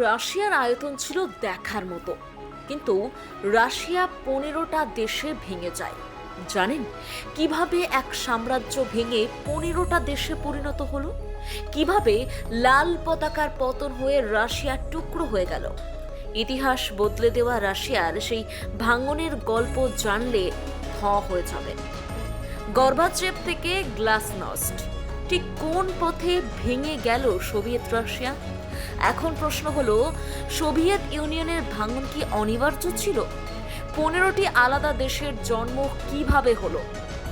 রাশিয়ার আয়তন ছিল দেখার মতো। কিন্তু রাশিয়া পনেরোটা দেশে ভেঙে যায়। জানেন কীভাবে এক সাম্রাজ্য ভেঙে পনেরোটা দেশে পরিণত হলো? কীভাবে লাল পতাকার পতন হয়ে রাশিয়া টুকরো হয়ে গেল? ইতিহাস বদলে দেওয়া রাশিয়ার সেই ভাঙনের গল্প জানলে থ হয়ে যাবে। গর্বাচেপ থেকে গ্লাসনস্ট। ঠিক কোন পথে ভেঙে গেল সোভিয়েত রাশিয়া? এখন প্রশ্ন হলো, সোভিয়েত ইউনিয়নের ভাঙন কি অনিবার্য ছিল? পনেরোটি আলাদা দেশের জন্ম কীভাবে হলো?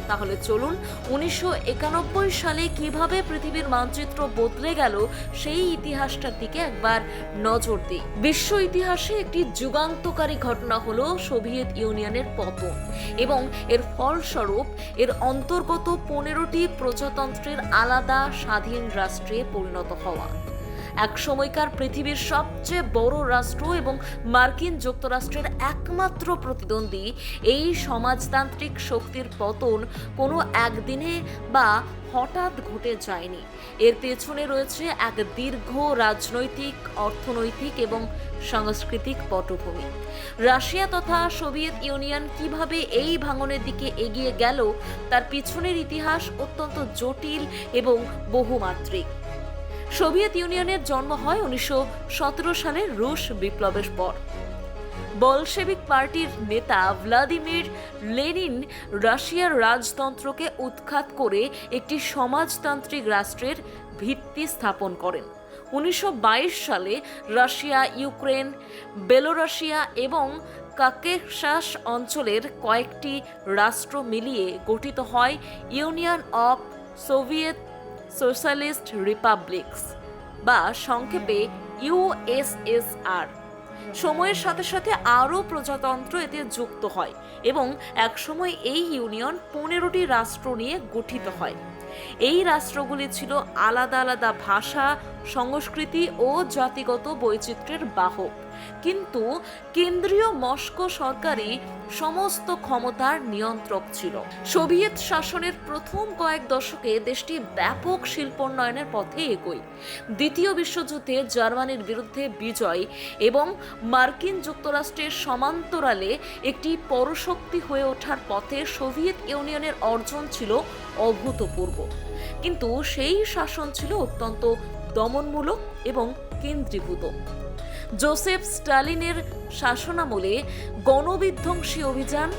তাহলে চলুন উনিশশো একানব্বই সালে কীভাবে পৃথিবীর মানচিত্র বদলে গেল সেই ইতিহাসটার দিকে একবার নজর দিই। বিশ্ব ইতিহাসে একটি যুগান্তকারী ঘটনা হলো সোভিয়েত ইউনিয়নের পতন এবং এর ফলস্বরূপ এর অন্তর্গত পনেরোটি প্রজাতন্ত্রের আলাদা স্বাধীন রাষ্ট্রে পরিণত হওয়া। এক সময়কার পৃথিবীর সবচেয়ে বড় রাষ্ট্র এবং মার্কিন যুক্তরাষ্ট্রের একমাত্র প্রতিদ্বন্দ্বী, এই সমাজতান্ত্রিক শক্তির পতন কোনো একদিনে বা হঠাৎ ঘটে যায়নি। এর পেছনে রয়েছে এক দীর্ঘ রাজনৈতিক, অর্থনৈতিক এবং সাংস্কৃতিক পটভূমি। রাশিয়া তথা সোভিয়েত ইউনিয়ন কীভাবে এই ভাঙনের দিকে এগিয়ে গেল, তার পিছনের ইতিহাস অত্যন্ত জটিল এবং বহুমাত্রিক। সোভিয়েত ইউনিয়নের জন্ম হয় উনিশশো সালের রুশ বিপ্লবের পর। বলশেবিক পার্টির নেতা ভ্লাদিমির লেনিন রাশিয়ার রাজতন্ত্রকে উৎখাত করে একটি সমাজতান্ত্রিক রাষ্ট্রের ভিত্তি স্থাপন করেন। উনিশশো বাইশ সালে রাশিয়া, ইউক্রেন, বেলোরাশিয়া এবং কাকেশাস অঞ্চলের কয়েকটি রাষ্ট্র মিলিয়ে গঠিত হয় Union of Soviet Socialist Republics বা সংক্ষেপে ইউএসএসআর সময়ের সাথে সাথে আরও প্রজাতন্ত্র এতে যুক্ত হয় এবং একসময় এই ইউনিয়ন পনেরোটি রাষ্ট্র নিয়ে গঠিত হয়। এই রাষ্ট্রগুলি ছিল আলাদা আলাদা ভাষা, সংস্কৃতি ও জাতিগত বৈচিত্র্যের বাহক। কিন্তু কেন্দ্রীয় মস্কো সরকারই সমস্ত ক্ষমতার নিয়ন্ত্রক ছিল। সোভিয়েত শাসনের প্রথম কয়েক দশকে দেশটি ব্যাপক শিল্পোন্নয়নের পথে এগোয়। দ্বিতীয় বিশ্বযুদ্ধে জার্মানির বিরুদ্ধে বিজয় এবং মার্কিন যুক্তরাষ্ট্রের সমান্তরালে একটি পরশক্তি হয়ে ওঠার পথে সোভিয়েত ইউনিয়নের অর্জন ছিল অভূতপূর্ব। কিন্তু সেই শাসন ছিল অত্যন্ত দমনমূলক এবং কেন্দ্রীভূত। জোসেফ স্টালিনের শাসনামলে গণবিধ্বংসী অভিযান,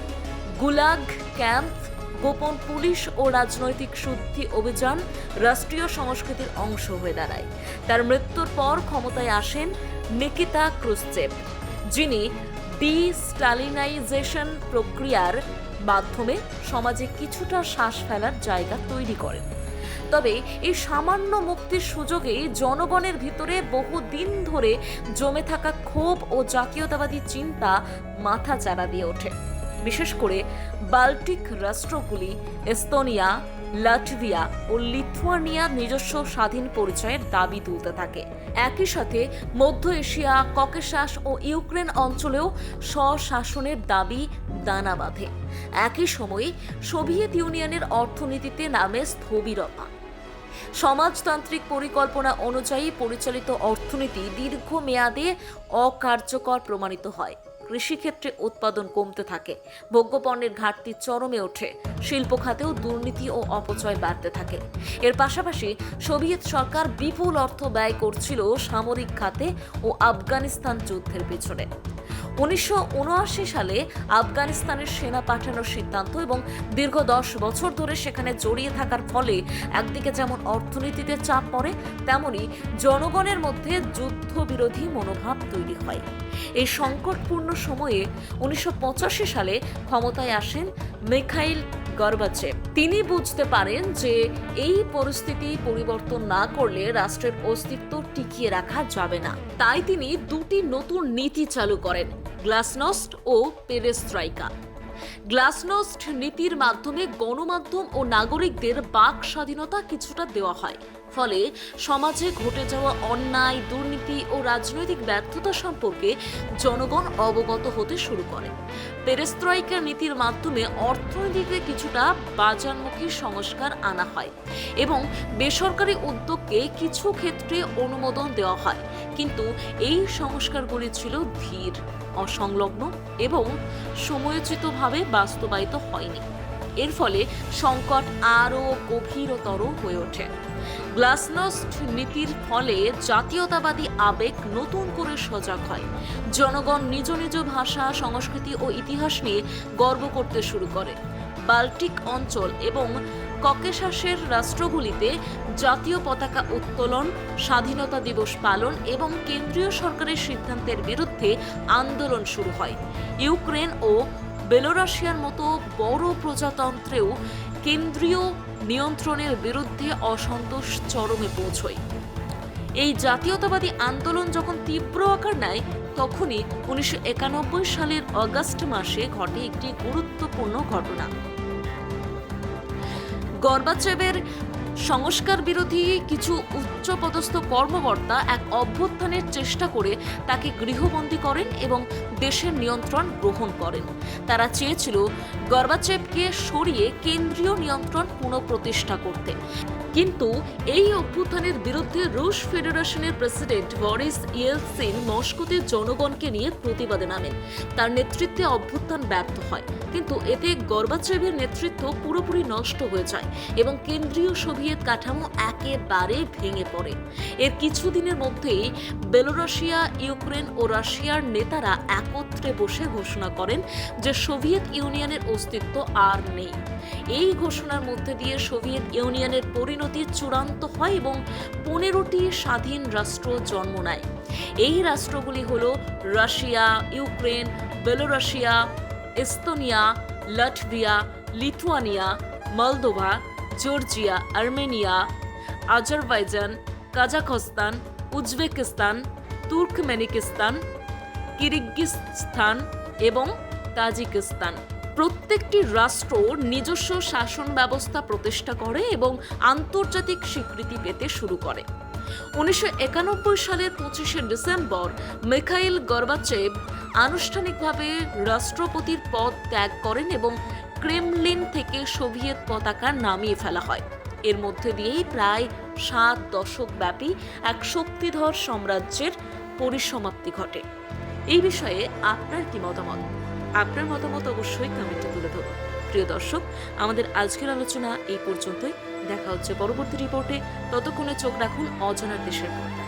গুলাগ ক্যাম্প, গোপন পুলিশ ও রাজনৈতিক শুদ্ধি অভিযান রাষ্ট্রীয় সংস্কৃতির অংশ হয়ে দাঁড়ায়। তার মৃত্যুর পর ক্ষমতায় আসেন নিকিতা ক্রুসচেভ যিনি ডি স্টালিনাইজেশন প্রক্রিয়ার মাধ্যমে সমাজে কিছুটা শ্বাস ফেলার জায়গা তৈরি করেন। তবে এই সামান্য মুক্তির সুযোগেই জনগণের ভিতরে বহুদিন ধরে জমে থাকা ক্ষোভ ও জাতীয়তাবাদী চিন্তা মাথা চারা দিয়ে ওঠে। বিশেষ করে বাল্টিক রাষ্ট্রগুলি, এস্তোনিয়া, লাটভিয়া ও লিথুয়ানিয়া নিজস্ব স্বাধীন পরিচয়ের দাবি তুলতে থাকে। একই সাথে মধ্য এশিয়া, ককেশাস ও ইউক্রেন অঞ্চলেও স্বশাসনের দাবি দানা বাঁধে। একই সময়ে সোভিয়েত ইউনিয়নের অর্থনীতিতে নামে স্থবিরতা। সমাজতান্ত্রিক পরিকল্পনা অনুযায়ী পরিচালিত অর্থনীতি দীর্ঘমেয়াদে অকার্যকর প্রমাণিত হয়। কৃষিক্ষেত্রে উৎপাদন কমতে থাকে, ভোগ্যপণ্যের ঘাটতি চরমে ওঠে, শিল্প খাতেও দুর্নীতি ও অপচয় বাড়তে থাকে। এর পাশাপাশি সোভিয়েত সরকার বিপুল অর্থ ব্যয় করছিল সামরিক খাতে ও আফগানিস্তান যুদ্ধের পেছনে। উনিশশো উনআশি সালে আফগানিস্তানের সেনা পাঠানোর সিদ্ধান্ত এবং দীর্ঘ দশ বছর ধরে সেখানে জড়িয়ে থাকার ফলে একদিকে যেমন অর্থনীতিতে চাপ পড়ে, তেমনি জনগণের মধ্যে যুদ্ধবিরোধী মনোভাব তৈরি হয়। এই সংকটপূর্ণ সময়ে উনিশশো পঁচাশি সালে ক্ষমতায় আসেন মিখাইল গর্বাচেভ। তিনি বুঝতে পারেন যে এই পরিস্থিতি পরিবর্তন না করলে রাষ্ট্রের অস্তিত্ব টিকিয়ে রাখা যাবে না। তাই তিনি দুটি নতুন নীতি চালু করেন। গ্লাসনস্ট ও পেরেস্ট্রাইকা গ্লাসনস্ট নীতির মাধ্যমে গণমাধ্যম ও নাগরিকদের বাক স্বাধীনতা কিছুটা দেওয়া হয়। ফলে সমাজে ঘটে যাওয়া অন্যায়, দুর্নীতি ও রাজনৈতিক ব্যর্থতা সম্পর্কে জনগণ অবগত হতে শুরু করে। পেরেস্ত্রয়িকা নীতির মাধ্যমে অর্থনীতিতে কিছুটা বাজারমুখী সংস্কার আনা হয় এবং বেসরকারি উদ্যোগকে কিছু ক্ষেত্রে অনুমোদন দেওয়া হয়। কিন্তু এই সংস্কারগুলি ছিল ধীর, অসংলগ্ন এবং সময়োচিতভাবে বাস্তবায়িত হয়নি। এর ফলে সংকট আরও গভীরতর হয়ে ওঠে। গ্লাসনস্ট নীতির ফলে জাতীয়তাবাদী আবেগ নতুন করে সজাগ হয়। জনগণ নিজ নিজ ভাষা, সংস্কৃতি ও ইতিহাস নিয়ে গর্ব করতে শুরু করে। বাল্টিক অঞ্চল এবং ককেশাসের রাষ্ট্রগুলিতে জাতীয় পতাকা উত্তোলন, স্বাধীনতা দিবস পালন এবং কেন্দ্রীয় সরকারের সিদ্ধান্তের বিরুদ্ধে আন্দোলন শুরু হয়। ইউক্রেন ও বেলোরাশিয়ার মতো বড় প্রজাতন্ত্রেও কেন্দ্রীয় নিয়ন্ত্রণের বিরুদ্ধে অসন্তোষ চরমে পৌঁছয়। এই জাতীয়তাবাদী আন্দোলন যখন তীব্র আকার নেয়, তখনই উনিশশো একানব্বই সালের অগাস্ট মাসে ঘটে একটি গুরুত্বপূর্ণ ঘটনা। গর্বাচেবের সংস্কার বিরোধী কিছু উচ্চপদস্থ কর্মকর্তা এক অভ্যুত্থানের চেষ্টা করে তাকে গৃহবন্দী করেন এবং দেশের নিয়ন্ত্রণ গ্রহণ করেন। তারা চেয়েছিল গর্বাচেপকে সরিয়ে কেন্দ্রীয় নিয়ন্ত্রণ পুনঃপ্রতিষ্ঠা করতে। কিন্তু এই অভ্যুত্থানের বিরুদ্ধে রুশ ফেডারেশনের প্রেসিডেন্ট বরিস ইয়েলসিন মস্কোতে জনগণকে নিয়ে প্রতিবাদে নামেন। তার নেতৃত্বে অভ্যুত্থান ব্যর্থ হয়। কিন্তু এতে গর্বাচেবের নেতৃত্ব পুরোপুরি নষ্ট হয়ে যায় এবং কেন্দ্রীয় সোভিয়েত কাঠামো একেবারে ভেঙে পড়ে। এর কিছুদিনের মধ্যেই বেলোরাশিয়া, ইউক্রেন ও রাশিয়ার নেতারা একত্রে বসে ঘোষণা করেন যে সোভিয়েত ইউনিয়নের অস্তিত্ব আর নেই। এই ঘোষণার মধ্যে দিয়ে সোভিয়েত ইউনিয়নের পরিণতি চূড়ান্ত হয় এবং পনেরোটি স্বাধীন রাষ্ট্র জন্ম নেয়। এই রাষ্ট্রগুলি হল Russia, Ukraine, Belorussia, Estonia, Latvia, Lithuania, Moldova, Georgia, Armenia, Azerbaijan, Kazakhstan, Uzbekistan, Turkmenistan, Kyrgyzstan এবং তাজিকিস্তান। প্রত্যেকটি রাষ্ট্র নিজস্ব শাসন ব্যবস্থা প্রতিষ্ঠা করে এবং আন্তর্জাতিক স্বীকৃতি পেতে শুরু করে। উনিশশো একানব্বই সালের পঁচিশে ডিসেম্বর মিখাইল গর্বাচেভ আনুষ্ঠানিকভাবে রাষ্ট্রপতির পদ ত্যাগ করেন এবং ক্রেমলিন থেকে সোভিয়েত পতাকা নামিয়ে ফেলা হয়। এর মধ্যে দিয়েই প্রায় সাত দশক ব্যাপী এক শক্তিধর সাম্রাজ্যের পরিসমাপ্তি ঘটে। এই বিষয়ে আপনার কি মতামত? আপনার মতামত অবশ্যই কমেন্টে তুলে ধরুন। প্রিয় দর্শক, আমাদের আজকের আলোচনা এই পর্যন্তই। দেখা হচ্ছে পরবর্তী রিপোর্টে ততক্ষণে চোখ রাখুন অজানার দেশের পর্দায়